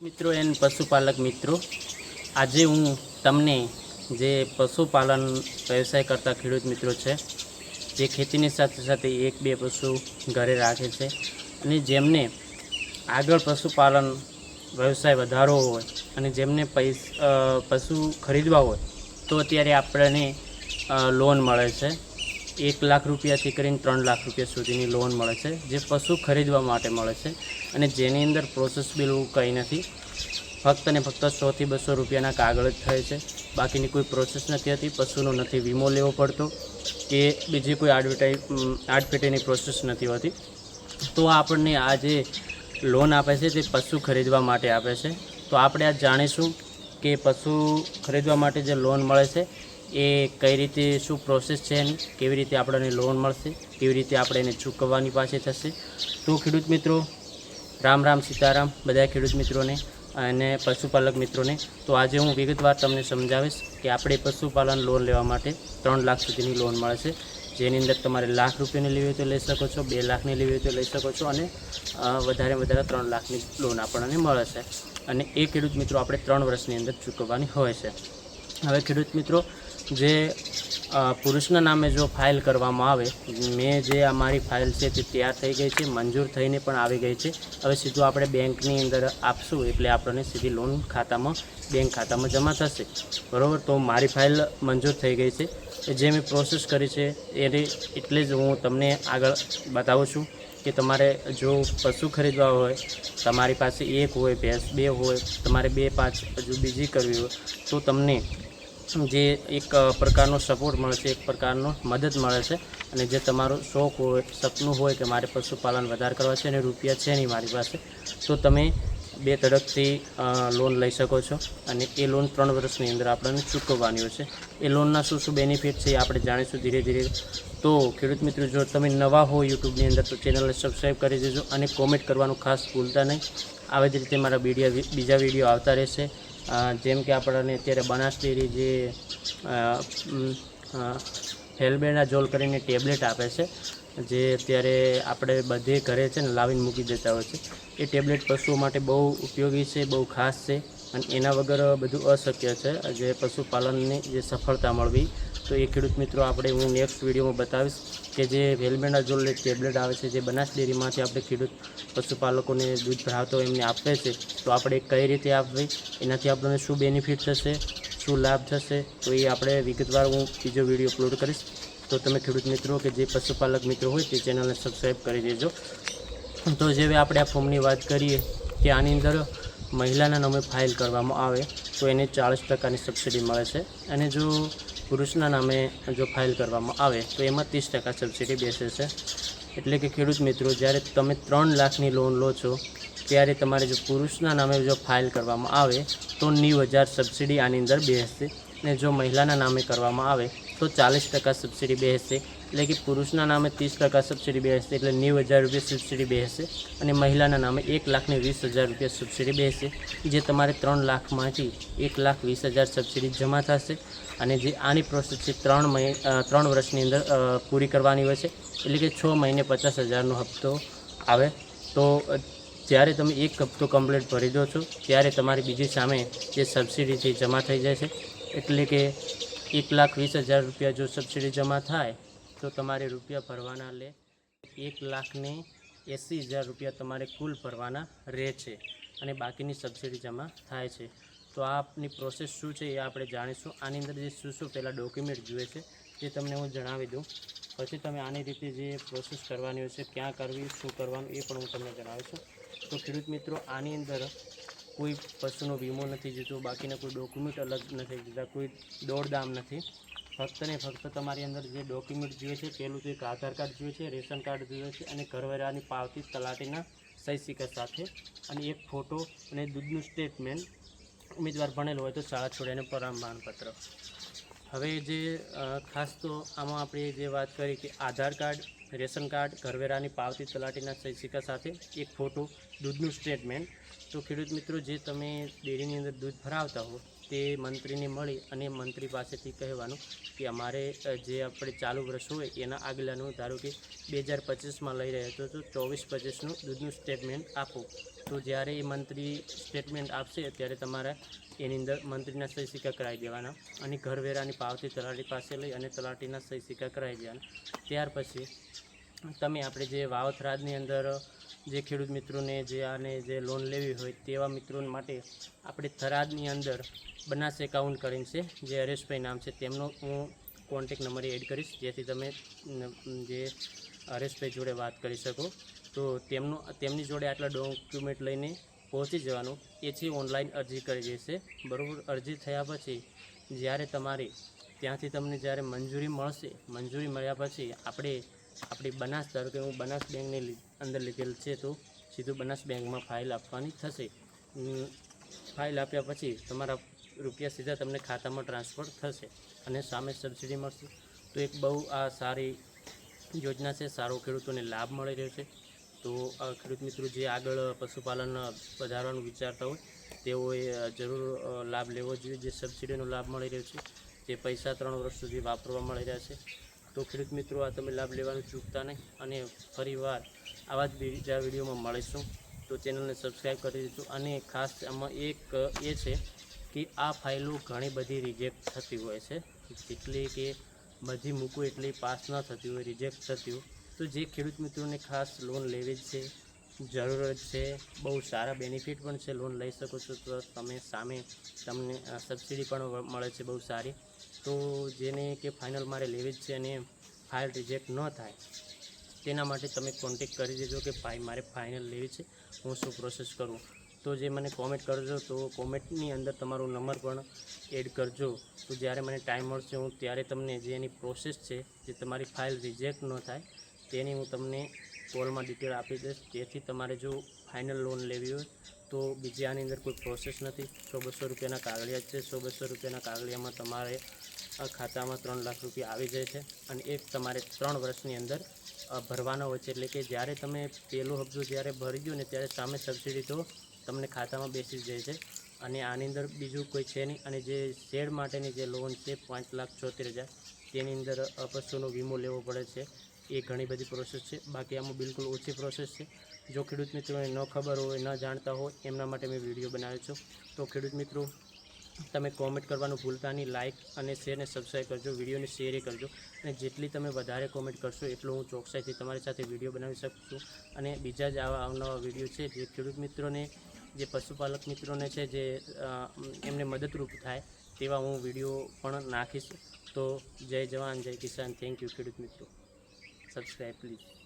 મિત્રો એન્ડ પશુપાલક મિત્રો, આજે હું તમને જે પશુપાલન વ્યવસાય કરતા ખેડૂત મિત્રો છે, જે ખેતીની સાથે સાથે એક બે પશુ ઘરે રાખે છે અને જેમને આગળ પશુપાલન વ્યવસાય વધારવો હોય અને જેમને પૈસ પશુ ખરીદવા હોય, તો અત્યારે આપણને લોન મળે છે. એક લાખ રૂપિયાથી કરીને ત્રણ લાખ રૂપિયા સુધીની લોન મળે છે, જે પશુ ખરીદવા માટે મળે છે અને જેની અંદર પ્રોસેસ બિલ કંઈ નથી. ફક્ત ને ફક્ત સોથી બસો રૂપિયાના કાગળ જ થાય છે. બાકીની કોઈ પ્રોસેસ નથી હતી, પશુનો નથી વીમો લેવો પડતો કે બીજી કોઈ આડવર્ટાઈ આડપેટીની પ્રોસેસ નથી હોતી. તો આપણને આ જે લોન આપે છે તે પશુ ખરીદવા માટે આપે છે. તો આપણે આ જાણીશું કે પશુ ખરીદવા માટે જે લોન મળે છે એ કઈ રીતે, શું પ્રોસેસ છે એની, કેવી રીતે આપણને લોન મળશે, કેવી રીતે આપણે એને ચૂકવવાની પાસે થશે. તો ખેડૂત મિત્રો, રામ રામ સીતારામ, બધા ખેડૂત મિત્રોને અને પશુપાલક મિત્રોને. તો આજે હું વિગતવાર તમને સમજાવીશ કે આપણે પશુપાલન લોન લેવા માટે ત્રણ લાખ સુધીની લોન મળે છે. જેની અંદર તમારે લાખ રૂપિયાની લેવી હોય તો લઈ શકો છો, બે લાખની લેવી તો લઈ શકો છો અને વધારે વધારે ત્રણ લાખની લોન આપણને મળે છે. અને એ ખેડૂત મિત્રો આપણે ત્રણ વર્ષની અંદર ચૂકવવાની હોય છે. હવે ખેડૂત મિત્રો જે પુરુષના નામે જો ફાઇલ કરવામાં આવે, મેં જે આ મારી ફાઇલ છે તે તૈયાર થઈ ગઈ છે, મંજૂર થઈને પણ આવી ગઈ છે. હવે સીધું આપણે બેંકની અંદર આપશું, એટલે આપણને સીધી લોન ખાતામાં, બેંક ખાતામાં જમા થશે. બરાબર? તો મારી ફાઇલ મંજૂર થઈ ગઈ છે. જે મેં પ્રોસેસ કરી છે, એની એટલે જ હું તમને આગળ બતાવું છું કે તમારે જો પશુ ખરીદવા હોય, તમારી પાસે એક હોય, ભેંસ બે હોય, તમારે બે પાંચ હજુ બીજી કરવી હોય, તો તમને જે એક પ્રકારનો સપોર્ટ મળે છે, એક પ્રકારનો મદદ મળે છે અને જે તમારો શોખ હોય, સપનું હોય કે મારે પશુપાલન વધારે કરવા છે અને રૂપિયા છે નહીં મારી પાસે, તો તમે બે તરફથી લોન લઈ શકો છો અને એ લોન ત્રણ વર્ષની અંદર આપણને ચૂકવવાની હોય છે. એ લોનના શું શું બેનિફિટ છે આપણે જાણીશું ધીરે ધીરે. તો ખેડૂત મિત્રો, જો તમે નવા હો યુટ્યુબની અંદર, તો ચેનલને સબસ્ક્રાઈબ કરી દેજો અને કોમેન્ટ કરવાનું ખાસ ભૂલતા નહીં. આવી જ રીતે મારા બીડિયા બીજા વીડિયો આવતા રહેશે. જેમ કે આપણને અત્યારે બનાસડેરી જે અ, જોલ કરીને ટેબ્લેટ આપે છે. જે અત્યારે આપણે બધે ઘરે છે ને લાવીને મૂકી દેતા હોય છે. એ ટેબ્લેટ પશુઓ માટે બહુ ઉપયોગી છે, બહુ ખાસ છે અને એના વગર બધું અશક્ય છે. જે પશુપાલનની જે સફળતા મળવી. તો એ ખેડૂત મિત્રો, આપણે હું નેક્સ્ટ વિડીયોમાં બતાવીશ કે જે વેલમેનાઝોલ ટેબ્લેટ આવે છે, જે બનાસ ડેરીમાંથી આપણે ખેડૂત પશુપાલકોને દૂધ ભરાવતો એમને આપે છે, તો આપણે કઈ રીતે આપવી? એનાથી આપણને શું બેનિફિટ થશે? શું લાભ થશે? તો એ આપણે વિગતવાર હું બીજો વીડિયો અપલોડ કરીશ. તો તમે ખેડૂત મિત્રો કે જે પશુપાલક મિત્રો હોય તે ચેનલને સબસ્ક્રાઈબ કરી દેજો. તો જેવી આપણે આ ફોર્મની વાત કરીએ, કે આની અંદર મહિલાના નામે ફાઇલ કરવામાં આવે, તો એને ચાળીસ ટકાની સબસિડી મળે છે. અને જો પુરુષના નામે જો ફાઇલ કરવામાં આવે, તો એમાં ત્રીસ ટકા સબસિડી બેસે છે. એટલે કે ખેડૂત મિત્રો, જ્યારે તમે ત્રણ લાખની લોન લો છો, ત્યારે તમારે જો પુરુષના નામે જો ફાઇલ કરવામાં આવે, તો નેવું હજાર સબસિડી આની અંદર બેસશે અને જો મહિલાના નામે કરવામાં આવે તો ચાલીસ ટકા સબસિડી બેસશે એટલે કે પુરુષના નામે ત્રીસ ટકા સબસિડી બેસશે એટલે નેવું હજાર રૂપિયા સબસિડી બેસશે અને મહિલાના નામે એક લાખને વીસ હજાર રૂપિયા સબસિડી બેસશે જે તમારે ત્રણ લાખમાંથી એક લાખ વીસ હજાર સબસિડી જમા થશે અને જે આની પ્રોસેસ છે ત્રણ મહિ ત્રણ વર્ષની અંદર પૂરી કરવાની હોય છે. એટલે કે છ મહિને પચાસ હજારનો હપ્તો આવે. તો જ્યારે તમે એક હપ્તો કમ્પ્લીટ ભરી દો છો, ત્યારે તમારી બીજી સામે જે સબસિડી છે જમા થઈ જાય છે. એટલે કે એક લાખ વીસ હજાર રૂપિયા જો સબસિડી જમા થાય, તો તમારે રૂપિયા ભરવાના લે. એક લાખને એંસી હજાર રૂપિયા તમારે કુલ ભરવાના રહે છે અને બાકીની સબસિડી જમા થાય છે. તો આપની પ્રોસેસ શું છે એ આપણે જાણીશું. આની અંદર જે શું શું પહેલાં ડોક્યુમેન્ટ જોઈએ છે તે તમને હું જણાવી દઉં. પછી તમે આની રીતે જે પ્રોસેસ કરવાની હોય છે, ક્યાં કરવી, શું કરવાનું એ પણ હું તમને જણાવીશું. તો ખેડૂત મિત્રો, આની અંદર કોઈ પશુનો વીમો નથી જતો, બાકીના કોઈ ડોક્યુમેન્ટ અલગ નથી જતા, કોઈ દોડદામ નથી. ફક્ત ને ફક્ત તમારી અંદર જે ડોક્યુમેન્ટ જોઈએ છે પહેલું તો એક આધાર કાર્ડ જોઈએ છે, રેશન કાર્ડ જોઈએ છે અને ઘરવેરાની પાવતી તલાટીના સહી સિક્કા સાથે. અને એક ફોટો અને દૂધનું સ્ટેટમેન્ટ ઉમેદવાર ભણેલો હોય તો શાળા છોડ્યાનું પ્રમાણપત્ર હવે જે ખાસ તો આમાં આપણે જે વાત કરી કે આધાર કાર્ડ, રેશન કાર્ડ, ઘરવેરાની પાવતી તલાટીના સહી સિક્કા સાથે એક ફોટો દૂધનું સ્ટેટમેન્ટ તો ખેડૂત મિત્રો, જે તમે ડેરીની અંદર દૂધ ભરાવતા હો, તે મંત્રીને મળી અને મંત્રી પાસેથી કહેવાનું કે અમારે જે આપણે ચાલુ વર્ષ હોય, એના આગલાનું, ધારો કે બે હજાર પચીસમાં લઈ રહ્યા હતો તો ચોવીસ પચીસનું દૂધનું સ્ટેટમેન્ટ આપો. તો જ્યારે એ મંત્રી સ્ટેટમેન્ટ આપશે, ત્યારે તમારે એની અંદર મંત્રીના સહી સિક્કા કરાવી દેવાના અને ઘરવેરાની પાવતી તલાટી પાસે લઈ અને તલાટીના સહી સિક્કા કરાવી દેવાના. ત્યાર પછી તમે આપણે જે વાવથરાજની અંદર જે ખેડૂત મિત્રોને જે આને જે લોન લેવી હોય તેવા મિત્રો માટે આપણે થરાદની અંદર બનાસ એકાઉન્ટ કરીને છે, જે હરેશભાઈ નામ છે, તેમનો હું કોન્ટેક નંબર એડ કરીશ, જેથી તમે જે હરેશભાઈ જોડે વાત કરી શકો. તો તેમનો, તેમની જોડે આટલા ડોક્યુમેન્ટ લઈને પહોંચી જવાનું, એથી ઓનલાઈન અરજી કરી દેશે. બરાબર? અરજી થયા પછી જ્યારે તમારે ત્યાંથી તમને જ્યારે મંજૂરી મળશે, મંજૂરી મળ્યા પછી આપણે આપણી બનાસ ધારો કે હું બનાસ બેંકની અંદર લીધેલ છે તો સીધું બનાસ બેંકમાં ફાઇલ આપવાની થશે. ફાઇલ આપ્યા પછી તમારા રૂપિયા સીધા તમને ખાતામાં ટ્રાન્સફર થશે અને સામે સબસિડી મળશે. તો એક બહુ આ સારી યોજના છે, સારો ખેડૂતોને લાભ મળી રહ્યો છે. તો આ ખેડૂત મિત્રો જે આગળ પશુપાલન વધારવાનું વિચારતા હોય, તેઓએ જરૂર લાભ લેવો જોઈએ. જે સબસિડીનો લાભ મળી રહ્યો છે જે પૈસા ત્રણ વર્ષ સુધી વાપરવા મળી રહ્યા છે. તો ખેડૂત મિત્રો, આ તમે લાભ લેવાનું ચૂકતા નહીં અને ફરીવાર આવા જ બીજા વિડીયોમાં મળીશું. તો ચેનલને સબસ્ક્રાઈબ કરી દીધું અને ખાસ આમાં એક, એ છે કે આ ફાઇલો ઘણી બધી રિજેક્ટ થતી હોય છે. જેટલી કે બધી મૂકવું એટલી પાસ ન થતી હોય રિજેક્ટ થતી હોય. તો જે ખેડૂત મિત્રોને ખાસ લોન લેવી જ છે જરૂરત છે, બહુ સારા બેનિફિટ પણ છે લોન લઈ શકો છો. તો તમે સામે તમને સબસિડી પણ મળે છે બહુ સારી. તો જેને કે ફાઇનલ મારે લેવી જ છે અને ફાઇલ રિજેક્ટ ન થાય, તેના માટે તમે કોન્ટેક કરી દેજો કે ભાઈ મારે ફાઇનલ લેવી છે, હું શું પ્રોસેસ કરું. તો જે મને કોમેન્ટ કરજો, તો કોમેન્ટની અંદર તમારો નંબર પણ એડ કરજો. તો જ્યારે મને ટાઈમ મળશે, હું ત્યારે તમને જે એની પ્રોસેસ છે, જે તમારી ફાઇલ રિજેક્ટ ન થાય, તેની હું તમને કોલમાં ડિટેલ આપી દઈશ. જેથી તમારે જો ફાઇનલ લોન લેવી હોય તો બીજી આની અંદર કોઈ પ્રોસેસ નથી. સો બસો રૂપિયાના કાગળિયા છે. સો બસો રૂપિયાના કાગળિયામાં તમારે ખાતામાં ત્રણ લાખ રૂપિયા આવી જાય છે અને એક તમારે ત્રણ વર્ષની અંદર ભરવાનો હોય છે. એટલે કે જ્યારે તમે પહેલો હપ્તો જ્યારે ભરી ગયો ને ત્યારે સામે સબસિડી તો તમને ખાતામાં બેસી જાય છે. અને આની અંદર બીજું કોઈ છે નહીં. અને જે શેડ માટેની જે લોન છે પાંચ લાખ છોતેર હજાર, તેની અંદર પશુનો વીમો લેવો પડે છે. એ ઘણી બધી પ્રોસેસ છે. બાકી આમાં બિલકુલ ઓછી પ્રોસેસ છે. જો ખેડૂત મિત્રોને ન ખબર હોય, ન જાણતા હોય, એમના માટે મેં વીડિયો બનાવ્યો છું. તો ખેડૂત મિત્રો, તમે કોમેન્ટ કરવાનું ભૂલતા નહીં. લાઇક અને શેરને સબસ્ક્રાઈબ કરજો. વિડીયોને શેર કરજો. અને જેટલી તમે વધારે કોમેન્ટ કરશો, એટલું હું ચોકસાઈથી તમારી સાથે વીડિયો બનાવી શકું અને બીજા જ આવા અવનવા વીડિયો છે જે ખેડૂત મિત્રોને, જે પશુપાલક મિત્રોને છે, જે એમને મદદરૂપ થાય, તેવા હું વીડિયો પણ નાખીશ. તો જય જવાન, જય કિસાન. થેન્ક યુ ખેડૂત મિત્રો. Subscribe please